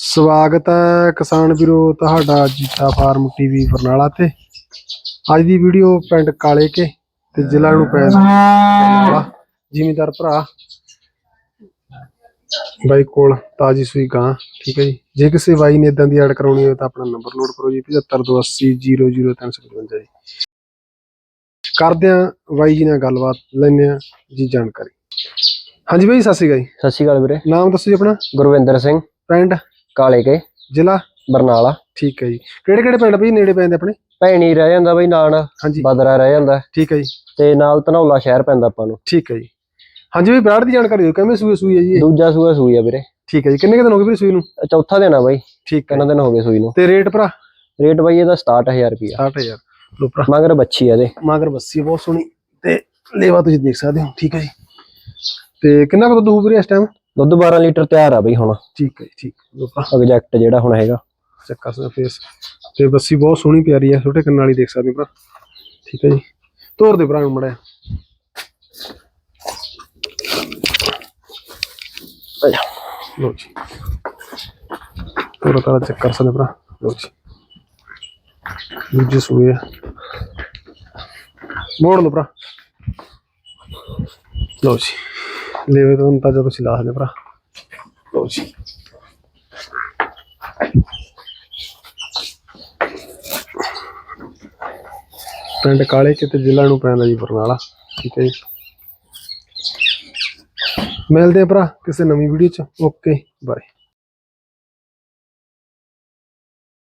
ਸਵਾਗਤ ਹੈ ਕਿਸਾਨ ਵੀਰੋ ਤੁਹਾਡਾ ਜੀਤਾ ਫਾਰਮ ਟੀਵੀ ਬਰਨਾਲਾ ਤੇ। ਅੱਜ ਦੀ ਵੀਡੀਓ ਪਿੰਡ ਕਾਲੇ ਕੇ ਤੇ ਜ਼ਿਲ੍ਹਾ ਨੂੰ ਪੈ ਬਰਨਾਲਾ ਜ਼ਿਮੀਦਾਰ ਭਰਾ। ਬਾਈ ਕੋਲ ਤਾਜੀ ਸੂਈ ਗਾਂ ਠੀਕ ਹੈ ਜੀ। ਜੇ ਕਿਸੇ ਬਾਈ ਨੇ ਇਦਾਂ ਦੀ ਐਡ ਕਰਾਉਣੀ ਹੋਵੇ ਤਾਂ ਆਪਣਾ ਨੰਬਰ ਨੋਟ ਕਰੋ ਜੀ 7528000355 ਜੀ। ਕਰਦੇ ਆ ਬਾਈ ਜੀ ਨਾਲ ਗੱਲਬਾਤ ਲੈਣੇ ਆ ਜੀ ਜਾਣਕਾਰੀ। ਹਾਂਜੀ ਬਾਈ ਸਤਿ ਸ਼੍ਰੀ ਅਕਾਲ ਜੀ। ਸਤਿ ਸ਼੍ਰੀ ਅਕਾਲ ਵੀਰੇ। ਨਾਮ ਦੱਸੋ ਜੀ ਆਪਣਾ? ਗੁਰਵਿੰਦਰ ਸਿੰਘ। ਪਿੰਡ? ਕਾਲੇ ਕੇ ਜ਼ਿਲ੍ਹਾ? ਬਰਨਾਲਾ। ਠੀਕ ਹੈ ਜੀ। ਕਿਹੜੇ ਕਿਹੜੇ ਪਿੰਡ ਬਈ? ਨੇੜੇ ਪੈਂਦੇ ਆਪਣੇ? ਭੈਣੀ ਰਹਿ ਜਾਂਦਾ ਬਈ ਨਾਨ ਹਾਂਜੀ। ਬਦਰਾ ਰਹਿ ਜਾਂਦਾ। ਠੀਕ ਹੈ ਜੀ। ਤੇ ਨਾਲ ਧਨੌਲਾ ਸ਼ਹਿਰ ਪੈਂਦਾ ਆਪਾਂ ਨੂੰ। ਠੀਕ ਹੈ ਜੀ। ਹਾਂਜੀ ਵੀ ਬਰਾੜ ਦੀ ਜਾਣਕਾਰੀ ਦਿਓ। ਕਿਵੇਂ ਸੂਏ ਸੂਈ ਹੈ ਜੀ ਇਹ? ਦੂਜਾ ਸੂਆ ਸੂਈ ਆ ਵੀਰੇ। ਠੀਕ ਹੈ ਜੀ। ਕਿੰਨੇ ਕੁ ਦਿਨ ਹੋ ਗਏ ਵੀਰੇ ਸੂਈ ਨੂੰ? ਚੌਥਾ ਦਿਨ ਆ ਬਈ। ਠੀਕ ਹੈ। ਕਿੰਨਾ ਦਿਨ ਹੋ ਗਏ ਸੂਈ ਨੂੰ। ਤੇ ਰੇਟ ਭਰਾ? ਰੇਟ ਬਈ ਇਹਦਾ 67000 ਰੁਪਿਆ 60000 ਲੋ ਭਰਾ। ਮਗਰ ਬੱਚੀ ਆ ਇਹਦੇ। ਮਾਗਰ ਬੱਸੀ ਹੈ ਬਹੁਤ ਸੋਹਣੀ। ਤੇ ਲੇਵਾ ਤੁਸੀਂ ਦੇਖ ਸਕਦੇ ਹੋ। ਠੀਕ ਹੈ ਜੀ। ਤੇ ਕਿੰਨਾ ਕੁ ਦੁੱਧ ਹੋਊ ਵੀਰੇ ਇਸ ਟਾਈਮ ਦੁੱਧ 12 ਲੀਟਰ ਤਿਆਰ ਆ ਬਈ ਹੁਣ। ਠੀਕ ਹੈ ਜੀ ਠੀਕ ਲੋ ਭਰਾ ਐਗਜ਼ੈਕਟ ਜਿਹੜਾ ਹੁਣ ਹੈਗਾ। ਚੱਕਾ ਸਾ ਫੇਸ ਤੇ ਬੱਸੀ ਬਹੁਤ ਸੋਹਣੀ ਪਿਆਰੀ ਹੈ ਛੋਟੇ ਕੰਨਾਂ ਵਾਲੀ ਦੇਖ ਸਕਦੇ ਹੋ ਭਰਾ। ਠੀਕ ਹੈ ਜੀ। ਤੋਰ ਦੇ ਭਰਾ ਨੂੰ ਮੜਿਆ ਲੋ ਜੀ। ਤੋਰ ਤਾਰਾ ਚੈੱਕ ਕਰ ਸਕਦੇ ਹੋ ਭਰਾ। ਲੋ ਜੀ। ਦੂਜੇ ਸੂਏ ਆ। ਮੋੜ ਲਓ ਭਰਾ। ਲੋ ਜੀ। ਲੈਵੇ ਤੋਂ ਤਾਂ ਜਦੋਂ ਤੁਸੀਂ ਲਾ ਸਕਦੇ ਹੋ ਭਰਾ। ਲੋ ਜੀ। ਪਿੰਡ ਕਾਲੇ ਕਿਤੇ ਜ਼ਿਲ੍ਹਾ ਨੂੰ ਪੈਂਦਾ ਜੀ ਬਰਨਾਲਾ ਠੀਕ ਹੈ ਜੀ। ਮਿਲਦੇ ਆ ਭਰਾ ਕਿਸੇ ਨਵੀਂ ਵੀਡੀਓ ਚ। Okay bye